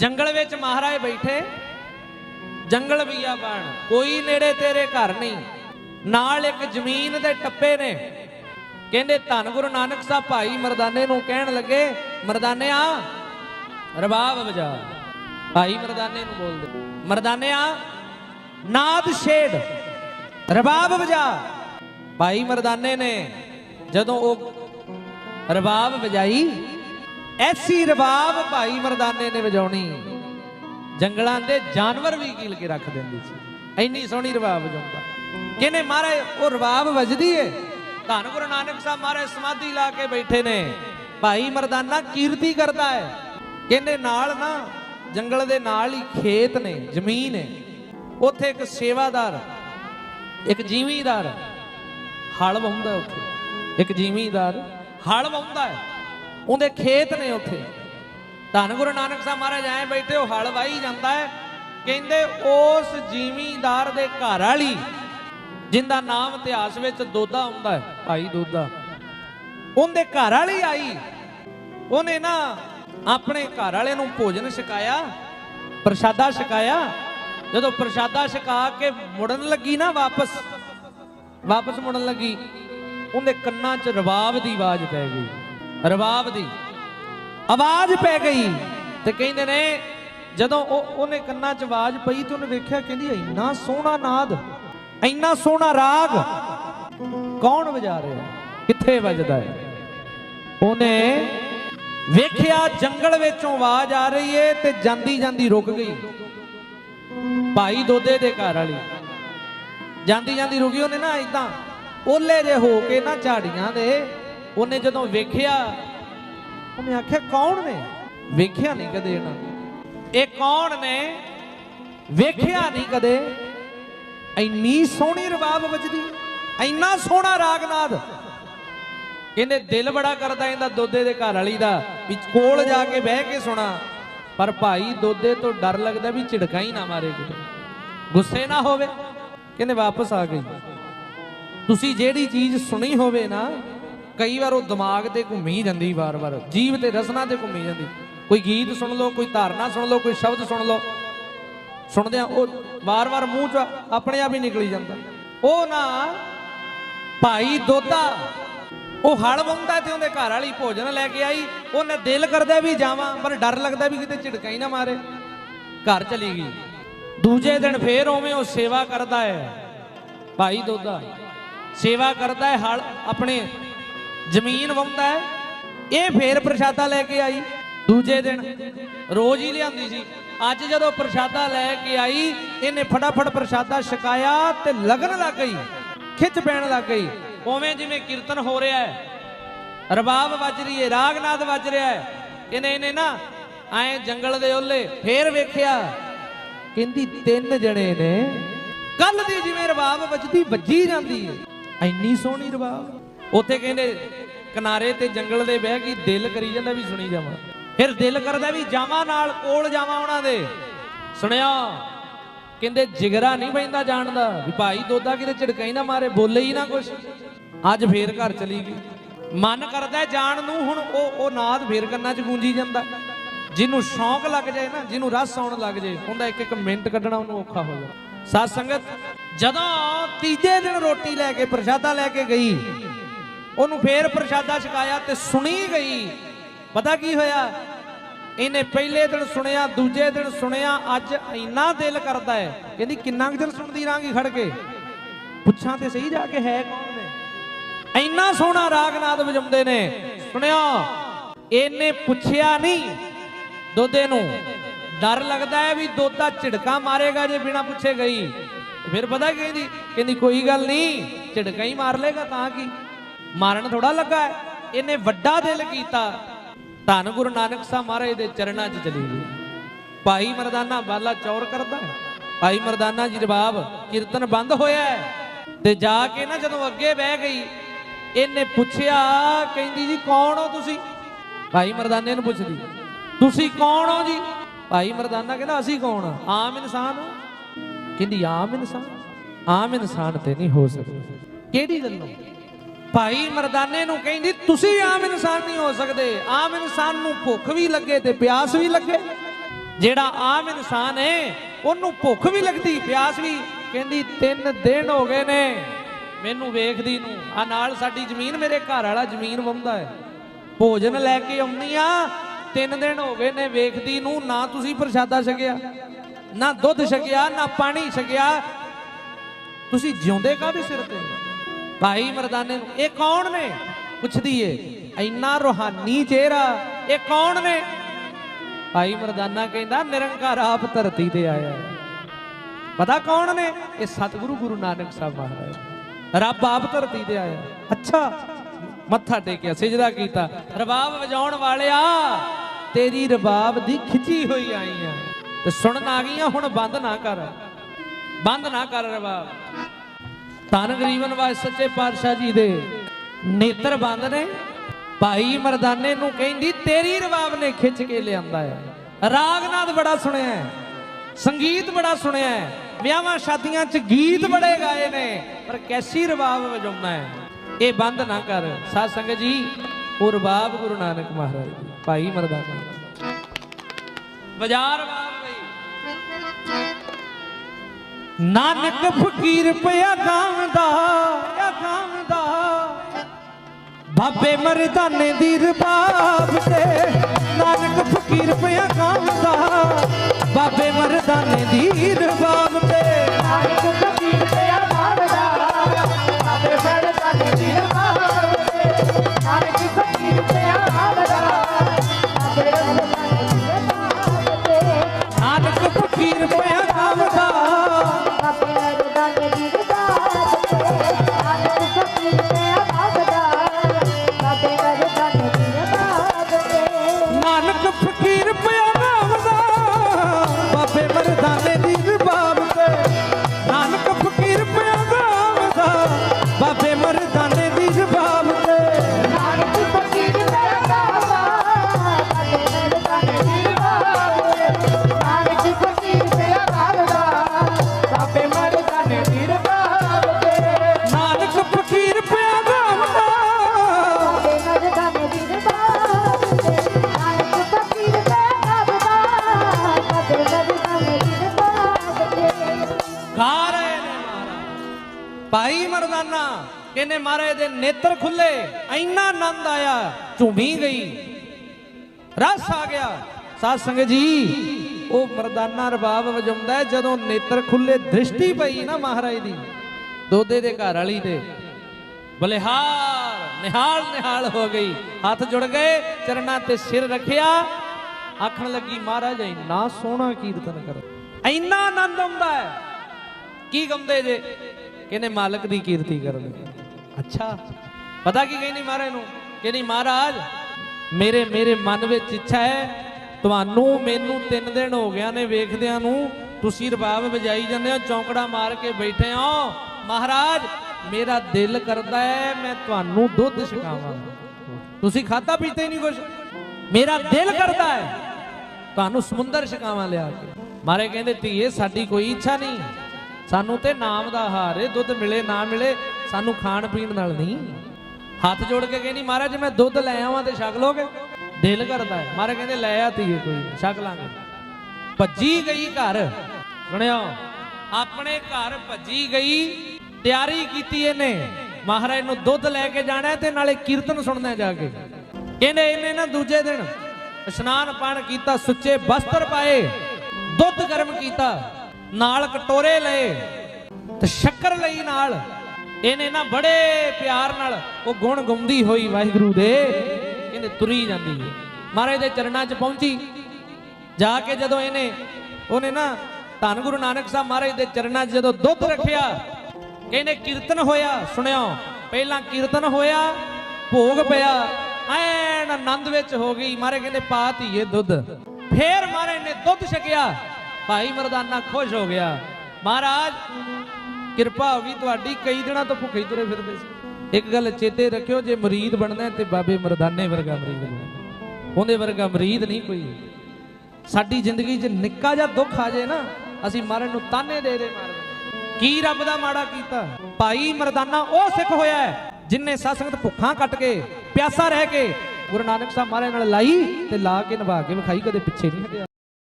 ਜੰਗਲ ਵਿੱਚ ਮਹਾਰਾਜ ਬੈਠੇ। ਜੰਗਲ ਬਣ, ਕੋਈ ਨੇੜੇ ਤੇਰੇ ਘਰ ਨਹੀਂ। ਨਾਲ ਇੱਕ ਜ਼ਮੀਨ ਦੇ ਟੱਪੇ ਨੇ। ਕਹਿੰਦੇ, ਧੰਨ ਗੁਰੂ ਨਾਨਕ ਸਾਹਿਬ, ਭਾਈ ਮਰਦਾਨੇ ਨੂੰ ਕਹਿਣ ਲੱਗੇ ਮਰਦਾਨਿਆ ਰਬਾਬ ਵਜਾ। ਭਾਈ ਮਰਦਾਨੇ ਨੂੰ ਬੋਲਦੇ ਮਰਦਾਨਿਆ ਨਾਦ ਛੇੜ, ਰਬਾਬ ਵਜਾ। ਭਾਈ ਮਰਦਾਨੇ ਨੇ ਜਦੋਂ ਉਹ ਰਬਾਬ ਵਜਾਈ ਐਸੀ ਰਬਾਬ ਭਾਈ ਮਰਦਾਨੇ ਨੇ ਵਜਾਉਣੀ। ਜੰਗਲਾਂ ਦੇ ਜਾਨਵਰ ਵੀ ਕੀਲ ਕੇ ਰੱਖ ਦਿੰਦੇ ਸੀ। ਇੰਨੀ ਸੋਹਣੀ ਰਬਾਬ ਵਜਾਉਂਦਾ। ਕਹਿੰਦੇ ਮਹਾਰਾਜ ਉਹ ਰਬਾਬ ਵਜਦੀ ਏ। ਧੰਨ ਗੁਰੂ ਨਾਨਕ ਸਾਹਿਬ ਮਹਾਰਾਜ ਸਮਾਧੀ ਲਾ ਕੇ ਬੈਠੇ ਨੇ। ਭਾਈ ਮਰਦਾਨਾ ਕੀਰਤੀ ਕਰਦਾ ਹੈ ਕਹਿੰਦੇ ਨਾਲ ਨਾ, ਜੰਗਲ ਦੇ ਨਾਲ ਹੀ ਖੇਤ ਨੇ, ਜ਼ਮੀਨ ਹੈ ਉੱਥੇ ਇੱਕ ਸੇਵਾਦਾਰ, ਇੱਕ ਜ਼ਿਮੀਂਦਾਰ ਹਲ ਵਾਹੁੰਦਾ ਉੱਥੇ। ਇੱਕ ਜ਼ਿਮੀਂਦਾਰ ਹਲ ਵਾਹੁੰਦਾ ਹੈ ਉਹਦੇ ਖੇਤ ਨੇ ਉੱਥੇ। ਧੰਨ ਗੁਰੂ ਨਾਨਕ ਸਾਹਿਬ ਮਹਾਰਾਜ ਐ ਬੈਠੇ ਉਹ ਹਲ ਵਾਈ ਜਾਂਦਾ ਹੈ। ਕਹਿੰਦੇ ਉਸ ਜ਼ਿਮੀਂਦਾਰ ਦੇ ਘਰ ਵਾਲੀ, ਜਿੰਦਾ ਨਾਮ ਇਤਿਹਾਸ ਵਿੱਚ ਦੋਦਾ ਹੁੰਦਾ ਹੈ, ਭਾਈ ਦੋਦਾ ਉਹਦੇ ਘਰ ਵਾਲੀ ਆਈ। ਉਹਨੇ ਨਾ ਆਪਣੇ ਘਰ ਵਾਲੇ ਨੂੰ ਭੋਜਨ ਛਕਾਇਆ, ਪ੍ਰਸ਼ਾਦਾ ਛਕਾਇਆ। ਜਦੋਂ ਪ੍ਰਸ਼ਾਦਾ ਛਕਾ ਕੇ ਮੁੜਨ ਲੱਗੀ ਨਾ ਵਾਪਸ ਵਾਪਸ ਮੁੜਨ ਲੱਗੀ, ਉਹਦੇ ਕੰਨਾਂ 'ਚ ਰਬਾਬ ਦੀ ਆਵਾਜ਼ ਪੈ ਗਈ। ਰਬਾਬ ਦੀ ਆਵਾਜ਼ ਪੈ ਗਈ ਤੇ ਕਹਿੰਦੇ ਨੇ, ਜਦੋਂ ਉਹ ਉਹਨੇ ਕੰਨਾਂ 'ਚ ਆਵਾਜ਼ ਪਈ ਤੇ ਉਹਨੇ ਵੇਖਿਆ, ਕਹਿੰਦੀ ਇੰਨਾ ਸੋਹਣਾ ਨਾਦ, ਇੰਨਾ ਸੋਹਣਾ ਰਾਗ ਕੌਣ ਵਜਾ ਰਿਹਾ? ਕਿੱਥੇ ਵੱਜਦਾ ਹੈ? ਉਹਨੇ ਵੇਖਿਆ ਜੰਗਲ ਵਿੱਚੋਂ ਆਵਾਜ਼ ਆ ਰਹੀ ਏ ਤੇ ਜਾਂਦੀ ਜਾਂਦੀ ਰੁਕ ਗਈ। ਭਾਈ ਦੋਦੇ ਦੇ ਘਰ ਵਾਲੀ। ਜਾਂਦੀ ਜਾਂਦੀ ਰੁਕੀ, ਉਹਨੇ ਨਾ ਇਦਾਂ ਓਲੇ ਜੇ ਹੋ ਕੇ ਨਾ ਝਾੜੀਆਂ ਦੇ ਉਹਨੇ ਜਦੋਂ ਵੇਖਿਆ, ਉਹਨੇ ਆਖਿਆ, ਕੌਣ ਨੇ? ਵੇਖਿਆ ਨਹੀਂ ਕਦੇ ਇਹਨਾਂ ਇਹ ਕੌਣ ਨੇ? ਵੇਖਿਆ ਨਹੀਂ ਕਦੇ। ਇੰਨੀ ਸੋਹਣੀ ਰਬਾਬ ਵੱਜਦੀ, ਇੰਨਾ ਸੋਹਣਾ ਰਾਗਨਾਦ। ਕਹਿੰਦੇ ਦਿਲ ਬੜਾ ਕਰਦਾ ਇਹਦਾ ਦੋਦੇ ਦੇ ਘਰ ਵਾਲੀ ਦਾ, ਵੀ ਕੋਲ ਜਾ ਕੇ ਬਹਿ ਕੇ ਸੁਣਾ। ਪਰ ਭਾਈ ਦੋਦੇ ਤੋਂ ਡਰ ਲੱਗਦਾ ਵੀ ਝਿੜਕਾ ਹੀ ਨਾ ਮਾਰੇ ਕਿਤੇ। ਗੁੱਸੇ ਨਾ ਹੋਵੇ, ਕਹਿੰਦੇ ਵਾਪਸ ਆ ਗਈ। ਤੁਸੀਂ ਜਿਹੜੀ ਚੀਜ਼ ਸੁਣੀ ਹੋਵੇ ਨਾ ਕਈ ਵਾਰ ਉਹ ਦਿਮਾਗ ਤੇ ਘੁੰਮੀ ਜਾਂਦੀ ਵਾਰ-ਵਾਰ ਜੀਵ ਤੇ ਰਸਨਾ ਤੇ ਘੁੰਮੀ ਜਾਂਦੀ। ਕੋਈ ਗੀਤ ਸੁਣ ਲਓ, ਕੋਈ ਧਾਰਨਾ ਸੁਣ ਲਓ, ਕੋਈ ਸ਼ਬਦ ਸੁਣ ਲਓ। ਸੁਣਦਿਆਂ ਉਹ ਵਾਰ-ਵਾਰ ਮੂੰਹ 'ਚ ਆਪਣੇ ਆਪ ਹੀ ਨਿਕਲੀ ਜਾਂਦਾ। ਉਹ ਨਾ ਭਾਈ ਦੋਤਾ, ਉਹ ਹਲ ਵਾਉਂਦਾ ਤੇ ਉਹਦੇ ਘਰ ਵਾਲੀ ਭੋਜਨ ਲੈ ਕੇ ਆਈ। ਉਹਨੇ ਦਿਲ ਕਰਦਾ ਵੀ ਜਾਵਾਂ, ਪਰ ਡਰ ਲੱਗਦਾ ਵੀ ਕਿਤੇ ਝਿੜਕਾ ਹੀ ਨਾ ਮਾਰੇ। ਘਰ ਚਲੀ ਗਈ। ਦੂਜੇ ਦਿਨ ਫੇਰ ਉਵੇਂ ਉਹ ਸੇਵਾ ਕਰਦਾ ਹੈ। ਭਾਈ ਦੋਦਾ ਸੇਵਾ ਕਰਦਾ ਹੈ, ਹਲ ਆਪਣੇ ਜ਼ਮੀਨ ਵਾਉਂਦਾ ਇਹ ਫੇਰ ਪ੍ਰਸ਼ਾਦਾ ਲੈ ਕੇ ਆਈ। ਦੂਜੇ ਦਿਨ ਰੋਜ਼ ਹੀ ਲਿਆਂਦੀ ਸੀ। ਅੱਜ ਜਦੋਂ ਪ੍ਰਸ਼ਾਦਾ ਲੈ ਕੇ ਆਈ, ਇਹਨੇ ਫਟਾਫਟ ਪ੍ਰਸ਼ਾਦਾ ਛਕਾਇਆ ਤੇ ਲਗਨ ਲੱਗ ਗਈ, ਖਿੱਚ ਪੈਣ ਲੱਗ ਗਈ। ਉਵੇਂ ਜਿਵੇਂ ਕੀਰਤਨ ਹੋ ਰਿਹਾ ਹੈ, ਰਬਾਬ ਵੱਜ ਰਹੀ ਹੈ, ਰਾਗਨਾਦ ਵੱਜ ਰਿਹਾ ਹੈ। ਇਹਨੇ ਇਹਨੇ ਨਾ ਐ ਜੰਗਲ ਦੇ ਓਲੇ ਫੇਰ ਵੇਖਿਆ, ਕਹਿੰਦੀ ਤਿੰਨ ਜਣੇ ਨੇ ਕੱਲ ਦੀ ਜਿਵੇਂ ਰਬਾਬ ਵੱਜਦੀ, ਵੱਜੀ ਜਾਂਦੀ ਹੈ। ਐਨੀ ਸੋਹਣੀ ਰਬਾਬ। ਉੱਥੇ ਕਹਿੰਦੇ ਕਿਨਾਰੇ ਤੇ ਜੰਗਲ ਦੇ ਬਹਿ ਕੇ ਦਿਲ ਕਰੀ ਜਾਂਦਾ ਵੀ ਸੁਣੀ ਜਾਵਾਂ। ਫਿਰ ਦਿਲ ਕਰਦਾ ਵੀ ਜਾਵਾਂ ਨਾਲ, ਕੋਲ ਜਾਵਾਂ ਉਹਨਾਂ ਦੇ। ਸੁਣਿਆ? ਕਹਿੰਦੇ ਜਿਗਰਾ ਨਹੀਂ ਪੈਂਦਾ ਜਾਣਦਾ। ਵੀ ਭਾਈ ਦੋਦਾ ਕਿਤੇ ਝਿੜਕਾਂ ਹੀ ਨਾ ਮਾਰੇ, ਬੋਲੇ ਹੀ ਨਾ ਕੁਛ। ਅੱਜ ਫੇਰ ਘਰ ਚਲੀ ਗਈ। ਮਨ ਕਰਦਾ ਜਾਣ ਨੂੰ, ਹੁਣ ਉਹ ਉਹ ਨਾਦ ਫੇਰ ਕੰਨਾਂ 'ਚ ਗੂੰਜੀ ਜਾਂਦਾ। ਜਿਹਨੂੰ ਸ਼ੌਂਕ ਲੱਗ ਜਾਏ ਨਾ, ਜਿਹਨੂੰ ਰਸ ਆਉਣ ਲੱਗ ਜਾਏ, ਉਹਦਾ ਇੱਕ ਇੱਕ ਮਿੰਟ ਕੱਢਣਾ ਉਹਨੂੰ ਔਖਾ ਹੋ ਜਾਂਦਾ। ਸਾਧ ਸੰਗਤ, ਜਦੋਂ ਤੀਜੇ ਦਿਨ ਰੋਟੀ ਲੈ ਕੇ ਪ੍ਰਸ਼ਾਦਾ ਲੈ ਕੇ ਗਈ ਉਹਨੂੰ ਫੇਰ ਪ੍ਰਸ਼ਾਦਾ ਛਕਾਇਆ ਤੇ ਸੁਣੀ ਗਈ। ਪਤਾ ਕੀ ਹੋਇਆ? ਇਹਨੇ ਪਹਿਲੇ ਦਿਨ ਸੁਣਿਆ, ਦੂਜੇ ਦਿਨ ਸੁਣਿਆ, ਅੱਜ ਇੰਨਾ ਦਿਲ ਕਰਦਾ ਹੈ। ਕਹਿੰਦੀ, ਕਿੰਨਾ ਕੁ ਦਿਨ ਸੁਣਦੀ ਰਾਂਗੀ ਖੜ ਕੇ? ਪੁੱਛਾਂ ਤੇ ਸਹੀ ਜਾ ਕੇ ਹੈ ਕੌਣ ਨੇ? ਇੰਨਾ ਸੋਹਣਾ ਰਾਗਨਾਦ ਵਜਾਉਂਦੇ ਨੇ। ਸੁਣਿਆ? ਇਹਨੇ ਪੁੱਛਿਆ ਨਹੀਂ ਦੋਦੇ ਨੂੰ। ਡਰ ਲੱਗਦਾ ਹੈ ਵੀ ਦੋਦਾ ਝਿੜਕਾ ਮਾਰੇਗਾ ਜੇ ਬਿਨਾ ਪੁੱਛੇ ਗਈ। ਫਿਰ ਪਤਾ ਕਹਿੰਦੀ? ਕਹਿੰਦੀ, ਕੋਈ ਗੱਲ ਨਹੀਂ, ਝਿੜਕਾ ਹੀ ਮਾਰ ਲੇਗਾ ਤਾਂ ਕੀ? ਮਾਰਨ ਥੋੜਾ ਲੱਗਾ ਹੈ। ਇਹਨੇ ਵੱਡਾ ਦਿਲ ਕੀਤਾ। ਧੰਨ ਗੁਰੂ ਨਾਨਕ ਸਾਹਿਬ ਮਹਾਰਾਜ ਦੇ ਚਰਨਾਂ 'ਚ ਚਲੀ ਗਈ। ਭਾਈ ਮਰਦਾਨਾ ਬਾਲਾ ਚੌਰ ਕਰਦਾ ਭਾਈ ਮਰਦਾਨਾ ਜੀ ਰਬਾਬ ਕੀਰਤਨ ਬੰਦ ਹੋਇਆ ਤੇ ਜਾ ਕੇ ਨਾ ਜਦੋਂ ਅੱਗੇ ਬਹਿ ਗਈ, ਇਹਨੇ ਪੁੱਛਿਆ, ਕਹਿੰਦੀ ਜੀ, ਕੌਣ ਹੋ ਤੁਸੀਂ? ਭਾਈ ਮਰਦਾਨੇ ਨੂੰ ਪੁੱਛਦੀ, ਤੁਸੀਂ ਕੌਣ ਹੋ ਜੀ? ਭਾਈ ਮਰਦਾਨਾ ਕਹਿੰਦਾ, ਅਸੀਂ ਕੌਣ ਆਮ ਇਨਸਾਨ ਹਾਂ। ਕਹਿੰਦੀ, ਆਮ ਇਨਸਾਨ? ਆਮ ਇਨਸਾਨ ਤੇ ਨਹੀਂ ਹੋ ਸਕਦਾ। ਕਿਹੜੀ ਗੱਲੋਂ? ਭਾਈ ਮਰਦਾਨੇ ਨੂੰ ਕਹਿੰਦੀ, ਤੁਸੀਂ ਆਮ ਇਨਸਾਨ ਨਹੀਂ ਹੋ ਸਕਦੇ। ਆਮ ਇਨਸਾਨ ਨੂੰ ਭੁੱਖ ਵੀ ਲੱਗੇ ਤੇ ਪਿਆਸ ਵੀ ਲੱਗੇ। ਜਿਹੜਾ ਆਮ ਇਨਸਾਨ ਹੈ ਉਹਨੂੰ ਭੁੱਖ ਵੀ ਲੱਗਦੀ, ਪਿਆਸ ਵੀ। ਕਹਿੰਦੀ, ਤਿੰਨ ਦਿਨ ਹੋ ਗਏ ਨੇ ਮੈਨੂੰ ਵੇਖਦੀ ਨੂੰ। ਆ ਨਾਲ ਸਾਡੀ ਜ਼ਮੀਨ, ਮੇਰੇ ਘਰ ਵਾਲਾ ਜ਼ਮੀਨ ਵੰਦਾ ਹੈ ਭੋਜਨ ਲੈ ਕੇ ਆਉਂਦੀ ਆ, ਤਿੰਨ ਦਿਨ ਹੋ ਗਏ ਨੇ ਵੇਖਦੀ ਨੂੰ, ਨਾ ਤੁਸੀਂ ਪ੍ਰਸ਼ਾਦਾ ਛਕਿਆ, ਨਾ ਦੁੱਧ ਛਕਿਆ, ਨਾ ਪਾਣੀ ਛਕਿਆ। ਤੁਸੀਂ ਜਿਉਂਦੇ ਕਾਹਦੇ ਸਿਰ ਤੇ? ਭਾਈ ਮਰਦਾਨੇ ਨੂੰ, ਇਹ ਕੌਣ ਨੇ? ਪੁੱਛਦੀ ਏ, ਇੰਨਾ ਰੋਹਾਨੀ ਚਿਹਰਾ, ਇਹ ਕੌਣ ਨੇ? ਭਾਈ ਮਰਦਾਨਾ ਕਹਿੰਦਾ, ਨਿਰੰਕਾਰ ਆਪ ਧਰਤੀ ਤੇ ਆਇਆ ਪਤਾ ਕੌਣ ਨੇ? ਇਹ ਸਤਿਗੁਰੂ ਗੁਰੂ ਨਾਨਕ ਸਾਹਿਬ ਮਹਾਰਾਜ। ਰੱਬ ਆਪ ਧਰਤੀ ਤੇ ਆਇਆ ਅੱਛਾ, ਮੱਥਾ ਟੇਕਿਆ, ਸਿਜਦਾ ਕੀਤਾ। ਰਬਾਬ ਵਜਾਉਣ ਵਾਲਿਆ, ਤੇਰੀ ਰਬਾਬ ਦੀ ਖਿੱਚੀ ਹੋਈ ਆਈ ਆ। ਤੇ ਸੁਣਨ ਆ ਗਈਆਂ, ਹੁਣ ਬੰਦ ਨਾ ਕਰ। ਬੰਦ ਨਾ ਕਰ ਰਬਾਬ। ਧੰਨ ਗਰੀਬਨ ਵਾਜ ਸੱਚੇ ਪਾਤਸ਼ਾਹ ਜੀ ਦੇ ਨੇਤਰ ਬੰਦ ਨੇ। ਭਾਈ ਮਰਦਾਨੇ ਨੂੰ ਕਹਿੰਦੀ, ਤੇਰੀ ਰਬਾਬ ਨੇ ਖਿੱਚ ਕੇ ਲਿਆਂਦਾ ਹੈ। ਰਾਗਨਾਦ ਬੜਾ ਸੁਣਿਆ ਹੈ, ਸੰਗੀਤ ਬੜਾ ਸੁਣਿਆ ਹੈ, ਵਿਆਹਾਂ ਸ਼ਾਦੀਆਂ 'ਚ ਗੀਤ ਬੜੇ ਗਾਏ ਨੇ, ਪਰ ਕੈਸੀ ਰਵਾਬ ਵਜਾਉਣਾ ਹੈ ਇਹ ਬੰਦ ਨਾ ਕਰ। ਸਾਧ ਸੰਗਤ ਜੀ, ਉਹ ਰਬਾਬ ਗੁਰੂ ਨਾਨਕ ਮਹਾਰਾਜ ਜੀ ਭਾਈ ਮਰਦਾਨਾ ਬਾਜ਼ਾਰ ਰਬਾਬ ਬਈ। ਨਾਨਕ ਫਕੀਰ ਪਿਆ ਗਾਉਂਦਾ ਆ ਗਾਉਂਦਾ ਬਾਬੇ ਮਰਦਾਨੇ ਦੀ ਰਬਾਬ ਤੇ ਨਾਨਕ ਫਕੀਰ ਪਿਆ ਗਾਉਂਦਾ ਬਾਬੇ ਮਰਦਾਨੇ ਦੀ ਰਬਾਬ ਭਾਈ ਮਰਦਾਨਾ, ਕਹਿੰਦੇ ਮਹਾਰਾਜ ਦੇ ਨੇਤਰ ਖੁੱਲੇ, ਇੰਨਾ ਆਨੰਦ ਆਇਆ ਝੂਮੀ ਗਈ। ਰਸ ਆ ਗਿਆ। ਸਾਧ ਸੰਗਤ ਜੀ, ਉਹ ਮਰਦਾਨਾ ਰਬਾਬ ਵਜਾਉਂਦਾ ਜਦੋਂ ਨੇਤਰ ਖੁੱਲੇ, ਦ੍ਰਿਸ਼ਟੀ ਪਈ ਨਾ ਮਹਾਰਾਜ ਦੀ, ਦੋਦੇ ਦੇ ਘਰ ਵਾਲੀ ਤੇ। ਬਲਿਹਾਰ, ਨਿਹਾਲ ਨਿਹਾਲ ਹੋ ਗਈ। ਹੱਥ ਜੁੜ ਗਏ, ਚਰਨਾਂ ਤੇ ਸਿਰ ਰੱਖਿਆ। ਆਖਣ ਲੱਗੀ, ਮਹਾਰਾਜ, ਇੰਨਾ ਸੋਹਣਾ ਕੀਰਤਨ ਕਰ। ਇੰਨਾ ਆਨੰਦ ਆਉਂਦਾ ਹੈ। ਕੀ ਗਾਉਂਦੇ ਜੇ? ਕਹਿੰਦੇ ਮਾਲਕ ਦੀ ਕੀਰਤੀ ਕਰਦੇ ਅੱਛਾ। ਪਤਾ ਕੀ ਕਹਿੰਦੀ ਮਹਾਰਾਜ ਨੂੰ? ਕਹਿੰਦੀ, ਮਹਾਰਾਜ, ਮੇਰੇ ਮੇਰੇ ਮਨ ਵਿੱਚ ਇੱਛਾ ਹੈ, ਤੁਹਾਨੂੰ ਮੈਨੂੰ ਤਿੰਨ ਦਿਨ ਹੋ ਗਿਆ ਨੇ ਵੇਖਦਿਆਂ ਨੂੰ, ਤੁਸੀਂ ਰਬਾਬ ਵਜਾਈ ਜਾਂਦੇ ਹੋ, ਚੌਂਕੜਾ ਮਾਰ ਕੇ ਬੈਠੇ ਹੋ। ਮਹਾਰਾਜ, ਮੇਰਾ ਦਿਲ ਕਰਦਾ ਹੈ, ਮੈਂ ਤੁਹਾਨੂੰ ਦੁੱਧ ਛਕਾਵਾਂ। ਤੁਸੀਂ ਖਾਦਾ ਪੀਤੇ ਨਹੀਂ ਕੁਛ? ਮੇਰਾ ਦਿਲ ਕਰਦਾ ਹੈ, ਤੁਹਾਨੂੰ ਸਮੁੰਦਰ ਛਕਾਵਾਂ ਲਿਆ ਕੇ। ਮਾਰੇ ਕਹਿੰਦੇ, ਧੀਏ, ਸਾਡੀ ਕੋਈ ਇੱਛਾ ਨਹੀਂ। ਸਾਨੂੰ ਤੇ ਨਾਮ ਦਾ ਹਾਰ ਏ, ਦੁੱਧ ਮਿਲੇ, ਨਾ ਮਿਲੇ, ਸਾਨੂੰ ਖਾਣ ਪੀਣ ਨਾਲ ਨਹੀਂ। ਹੱਥ ਜੋੜ ਕੇ ਕਹਿੰਦੀ, ਮਹਾਰਾਜ, ਮੈਂ ਦੁੱਧ ਲੈ ਆਵਾਂ ਤੇ ਛਕ ਲੋਗੇ? ਦਿਲ ਕਰਦਾ ਹੈ। ਮਾਰੇ ਕਹਿੰਦੇ, ਲੈ ਆ ਧੀਏ ਕੋਈ, ਛਕ ਲਾਂਗੇ। ਭੱਜੀ ਗਈ ਘਰ। ਸੁਣਿਓ, ਆਪਣੇ ਘਰ ਭੱਜੀ ਗਈ, ਤਿਆਰੀ ਕੀਤੀ ਇਹਨੇ। ਮਹਾਰਾਜ ਨੂੰ ਦੁੱਧ ਲੈ ਕੇ ਜਾਣਾ ਤੇ ਨਾਲੇ ਕੀਰਤਨ ਸੁਣਨਾ ਜਾ ਕੇ। ਕਹਿੰਦੇ, ਇਹਨੇ ਨਾ ਦੂਜੇ ਦਿਨ ਇਸ਼ਨਾਨ ਪਾਣ ਕੀਤਾ, ਸੁੱਚੇ ਬਸਤਰ ਪਾਏ, ਦੁੱਧ ਗਰਮ ਕੀਤਾ। ਨਾਲ ਕਟੋਰੇ ਲਏ ਤੇ ਸ਼ੱਕਰ ਲਈ ਨਾਲ ਇਹਨੇ ਨਾ ਬੜੇ ਪਿਆਰ ਨਾਲ ਉਹ ਗੁਣ ਗਾਉਂਦੀ ਹੋਈ ਵਾਹਿਗੁਰੂ ਦੇ, ਇਹਨੇ ਤੁਰੀ ਜਾਂਦੀ ਹੈ। ਮਹਾਰਾਜ ਦੇ ਚਰਨਾਂ 'ਚ ਪਹੁੰਚੀ। ਜਾ ਕੇ ਜਦੋਂ ਇਹਨੇ, ਉਹਨੇ ਨਾ ਧੰਨ ਗੁਰੂ ਨਾਨਕ ਸਾਹਿਬ ਮਹਾਰਾਜ ਦੇ ਚਰਨਾਂ 'ਚ ਜਦੋਂ ਦੁੱਧ ਰੱਖਿਆ ਇਹਨੇ ਕੀਰਤਨ ਹੋਇਆ, ਸੁਣਿਓ, ਪਹਿਲਾਂ ਕੀਰਤਨ ਹੋਇਆ, ਭੋਗ ਪਿਆ, ਐਨ ਆਨੰਦ ਵਿੱਚ ਹੋ ਗਈ। ਮਹਾਰਾਜ ਕਹਿੰਦੇ ਪਾ ਧੀਏ ਦੁੱਧ। ਫੇਰ ਮਹਾਰਾਜ ਨੇ ਦੁੱਧ ਛਕਿਆ। ਭਾਈ ਮਰਦਾਨਾ ਖੁਸ਼ ਹੋ ਗਿਆ। ਮਹਾਰਾਜ, ਕਿਰਪਾ ਹੋ ਗਈ ਤੁਹਾਡੀ, ਕਈ ਦਿਨਾਂ ਤੋਂ ਭੁੱਖੇ ਤੁਰੇ ਫਿਰਦੇ ਸੀ। ਇੱਕ ਗੱਲ ਚੇਤੇ ਰੱਖਿਓ, ਜੇ ਮਰੀਦ ਬਣਨਾ ਤੇ ਬਾਬੇ ਮਰਦਾਨੇ ਵਰਗਾ ਮਰੀਦ ਬਣਨਾ ਉਹਦੇ ਵਰਗਾ ਮਰੀਦ ਨਹੀਂ ਕੋਈ। ਸਾਡੀ ਜ਼ਿੰਦਗੀ 'ਚ ਨਿੱਕਾ ਜਿਹਾ ਦੁੱਖ ਆ ਜੇ ਨਾ, ਅਸੀਂ ਮਰਨ ਨੂੰ ਤਾਨੇ ਦੇ ਦੇ ਮਾਰਦੇ ਕੀ ਰੱਬ ਦਾ ਮਾੜਾ ਕੀਤਾ? ਭਾਈ ਮਰਦਾਨਾ ਉਹ ਸਿੱਖ ਹੋਇਆ ਹੈ ਜਿਨਨੇ ਸਤਸੰਗਤ ਭੁੱਖਾਂ ਕੱਟ ਕੇ, ਪਿਆਸਾ ਰਹਿ ਕੇ ਗੁਰੂ ਨਾਨਕ ਸਾਹਿਬ ਮਹਾਰਾਜ ਨਾਲ ਲਾਈ ਤੇ ਲਾ ਕੇ ਨਿਭਾ ਕੇ ਵਿਖਾਈ, ਕਦੇ ਪਿੱਛੇ ਨਹੀਂ ਹਟਿਆ।